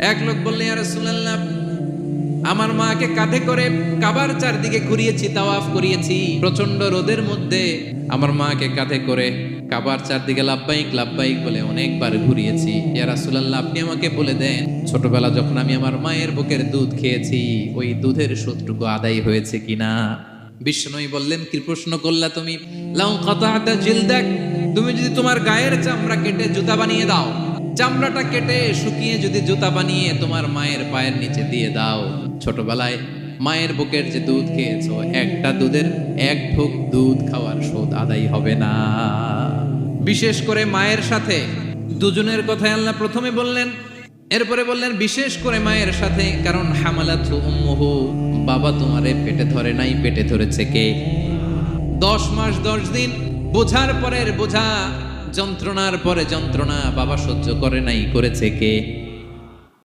এক লোক বললে আর রাসূলুল্লাহ, আমার মাকে কাঁধে করে কাবার চারদিকে ঘুরিয়েছি, তাওয়াফ করিয়েছি। প্রচণ্ড রোদের মধ্যে আমার মাকে কাঁধে করে কাবার চারদিকে লাভবাহিক লাভবাহিক বলে অনেকবার ঘুরিয়েছি। ইয়া রাসূলুল্লাহ, আপনি আমাকে বলে দেন, ছোটবেলা যখন আমি আমার মায়ের বুকের দুধ খেয়েছি, ওই দুধের সুদটুকু আদায় হয়েছে কিনা? বিষ্ণুই বললেন, কি প্রশ্ন করলা তুমি? লাউ কাতাটা জিলদাক, তুমি যদি তোমার গায়ের চামড়া কেটে জুতা বানিয়ে দাও চামড়াটা কেটে শুকিয়ে যদি জুতা বানিয়ে তোমার মায়ের পায়ের নিচে দিয়ে দাও। ছোটবেলায় মায়ের বুকের যে দুধ খেয়েছো, একটা দুধের এক ঢোক দুধ খাওয়ার শোধ আদায় হবে না। বিশেষ করে মায়ের সাথে। দুজনের কথাই আল্লাহ প্রথমে বললেন। এরপরে বললেন, বিশেষ করে মায়ের সাথে, কারণ হামালাতু উম্মুহু, বাবা তোমারে পেটে ধরে নাই, পেটে ধরেছে কে? দশ মাস, দশ দিন, বোঝার পরের বোঝা যন্ত্রণার পরে যন্ত্রণা বাবা সহ্য করে নাই করেছে কে?